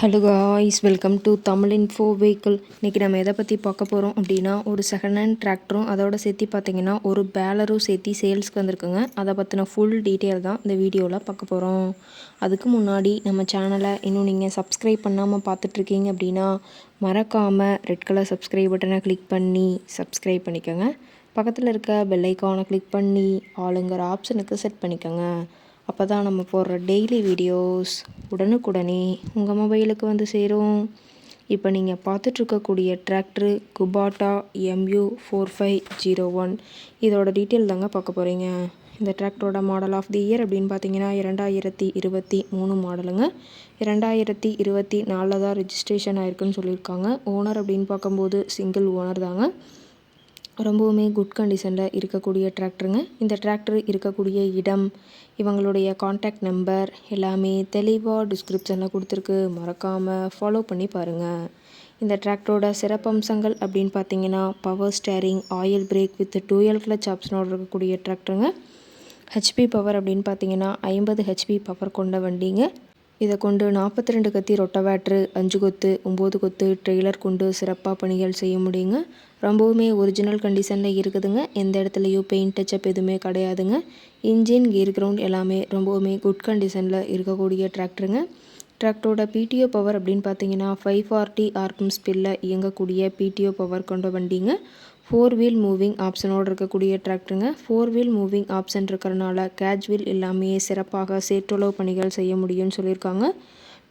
Hello guys welcome to Tamil info vehicle இன்றைக்கி நம்ம எதை பற்றி பார்க்க போகிறோம் அப்படின்னா ஒரு செகண்ட் ஹேண்ட் டிராக்டரும் அதோட சேர்த்து பார்த்தீங்கன்னா ஒரு பேலரும் சேர்த்து சேல்ஸ்க்கு வந்திருக்குங்க. அதை பற்றின ஃபுல் டீட்டெயில் தான் இந்த வீடியோவில் பார்க்க போகிறோம் அதுக்கு முன்னாடி நம்ம சேனலை இன்னும் நீங்கள் சப்ஸ்கிரைப் பண்ணாமல் பார்த்துட்ருக்கீங்க அப்படின்னா மறக்காமல் ரெட் கலர் சப்ஸ்கிரைப் பட்டனை கிளிக் பண்ணி சப்ஸ்கிரைப் பண்ணிக்கோங்க. பக்கத்தில் இருக்க பெல் ஐக்கானை கிளிக் பண்ணி ஆளுங்கிற ஆப்ஷனுக்கு செட் பண்ணிக்கோங்க. அப்போ தான் நம்ம போடுற டெய்லி வீடியோஸ் உடனுக்குடனே உங்கள் மொபைலுக்கு வந்து சேரும். இப்போ நீங்கள் பார்த்துட்ருக்கக்கூடிய tractor Kubota MU four five zero one இதோட டீட்டெயில் தாங்க பார்க்க போகிறீங்க இந்த டிராக்டரோட மாடல் ஆஃப் தி இயர் அப்படின்னு பார்த்தீங்கன்னா இரண்டாயிரத்தி இருபத்தி மூணு மாடலுங்க. இரண்டாயிரத்தி இருபத்தி நாலில் தான் ரிஜிஸ்ட்ரேஷன் ஆயிருக்குன்னு சொல்லியிருக்காங்க. ஓனர் அப்படின்னு பார்க்கும்போது சிங்கிள் ஓனர் தாங்க. ரொம்பவுமே குட் கண்டிஷனில் இருக்கக்கூடிய டிராக்டருங்க இந்த டிராக்டர் இருக்கக்கூடிய இடம் இவங்களுடைய காண்டாக்ட் நம்பர் எல்லாமே தெளிவாக டிஸ்கிரிப்ஷனில் கொடுத்துருக்கு. மறக்காமல் ஃபாலோ பண்ணி பாருங்கள் இந்த டிராக்டரோட சிறப்பம்சங்கள் அப்படின்னு பார்த்தீங்கன்னா power steering oil brake with dual clutch ஆப்ஷனோடு இருக்கக்கூடிய டிராக்டருங்க ஹெச்பி பவர் அப்படின்னு பார்த்தீங்கன்னா ஐம்பது ஹெச்பி பவர் கொண்ட வண்டிங்க. இதை கொண்டு நாற்பத்தி ரெண்டு கத்தி ரொட்டவேட்ரு அஞ்சு கொத்து ஒம்பது கொத்து ட்ரெய்லர் கொண்டு சிறப்பாக பணிகள் செய்ய முடியுங்க. ரொம்பவுமே ஒரிஜினல் கண்டிஷனில் இருக்குதுங்க. எந்த இடத்துலையும் பெயிண்ட் டச்சப் எதுவுமே கிடையாதுங்க. இன்ஜின் கீர் கிரவுண்ட் எல்லாமே ரொம்பவுமே குட் கண்டிஷனில் இருக்கக்கூடிய டிராக்டருங்க. டிராக்டரோட பிடிஓ பவர் அப்படின்னு பார்த்தீங்கன்னா ஃபைவ் ஃபார்ட்டி ஆர்பிஎம் ஸ்பில்ல இயங்கக்கூடிய பிடிஓ பவர் கொண்ட வண்டிங்க. ஃபோர் வீல் மூவிங் ஆப்ஷனோடு இருக்கக்கூடிய டிராக்டருங்க ஃபோர் வீல் மூவிங் ஆப்ஷன் இருக்கிறனால கேட்ச் வீல் எல்லாமே சிறப்பாக சேற்றுளவு பணிகள் செய்ய முடியும்னு சொல்லியிருக்காங்க.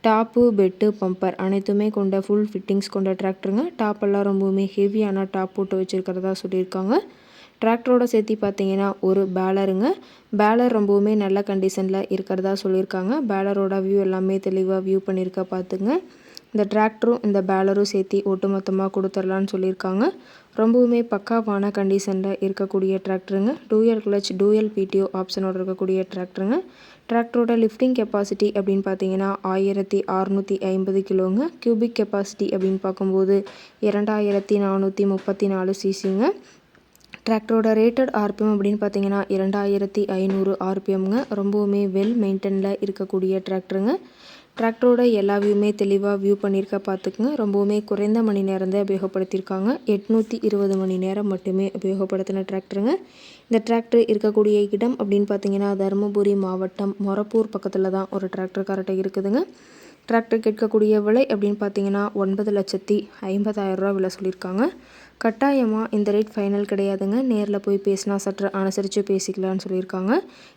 டாப்பு பெட்டு பம்பர் அனைத்துமே கொண்ட ஃபுல் ஃபிட்டிங்ஸ் கொண்ட டிராக்டருங்க டாப்பெல்லாம் ரொம்பவுமே ஹெவியான டாப் போட்டு வச்சுருக்கிறதா சொல்லியிருக்காங்க. டிராக்டரோட சேர்த்து பார்த்தீங்கன்னா ஒரு பேலருங்க பேலர் ரொம்பவுமே நல்ல கண்டிஷனில் இருக்கிறதா சொல்லியிருக்காங்க. பேலரோட வியூ எல்லாமே தெளிவாக வியூ பண்ணியிருக்க பார்த்துங்க. இந்த டிராக்டரும் இந்த பேலரும் சேர்த்து ஒட்டுமொத்தமாக கொடுத்துர்லான்னு சொல்லியிருக்காங்க. ரொம்பவுமே பக்காவான கண்டிஷனில் இருக்கக்கூடிய டிராக்டருங்க dual clutch dual P T O ஆப்ஷனோட இருக்கக்கூடிய டிராக்டருங்க டிராக்டரோட லிஃப்டிங் கெப்பாசிட்டி அப்படின்னு பார்த்தீங்கன்னா ஆயிரத்தி அறநூற்றி ஐம்பது கிலோங்க. கியூபிக் கெப்பாசிட்டி அப்படின்னு பார்க்கும்போது இரண்டாயிரத்தி நானூற்றி முப்பத்தி நாலு சிசிங்க டிராக்டரோட ரேட்டட் ஆர்பிஎம் அப்படின்னு பார்த்தீங்கன்னா இரண்டாயிரத்தி ஐநூறு ஆர்பிஎம்ங்க. ரொம்பவுமே வெல் மெயின்டெனில் இருக்கக்கூடிய டிராக்டருங்க. டிராக்டரோட எல்லா வியூமே தெளிவாக வியூ பண்ணியிருக்க பார்த்துக்குங்க. ரொம்பவுமே குறைந்த மணி நேரம் தான் உபயோகப்படுத்தியிருக்காங்க. எட்நூற்றி இருபது மணி நேரம் மட்டுமே உபயோகப்படுத்தின டிராக்டருங்க. இந்த டிராக்டர் இருக்கக்கூடிய இடம் அப்படின்னு பார்த்தீங்கன்னா தருமபுரி மாவட்டம் மொரப்பூர் பக்கத்தில் தான் ஒரு டிராக்டர் கரெக்டாக இருக்குதுங்க. டிராக்டர் கேட்கக்கூடிய விலை அப்படின்னு பார்த்தீங்கன்னா ஒன்பது லட்சத்தி ஐம்பதாயிரரூவா விலை சொல்லியிருக்காங்க. கட்டாயமாக இந்த ரேட் ஃபைனல் கிடையாதுங்க. நேரில் போய் பேசினா சற்று அனுசரித்து பேசிக்கலான்னு சொல்லியிருக்காங்க.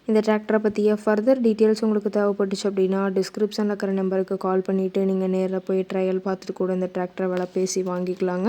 இந்த டிராக்டரை பற்றிய ஃபர்தர் டீட்டெயில்ஸ் உங்களுக்கு தேவைப்பட்டுச்சு அப்படின்னா டிஸ்கிரிப்ஷனில் இருக்கிற நம்பருக்கு கால் பண்ணிவிட்டு நீங்கள் நேரில் போய் ட்ரையல் பார்த்துட்டு கூட இந்த டிராக்டரை விலை பேசி வாங்கிக்கலாங்க.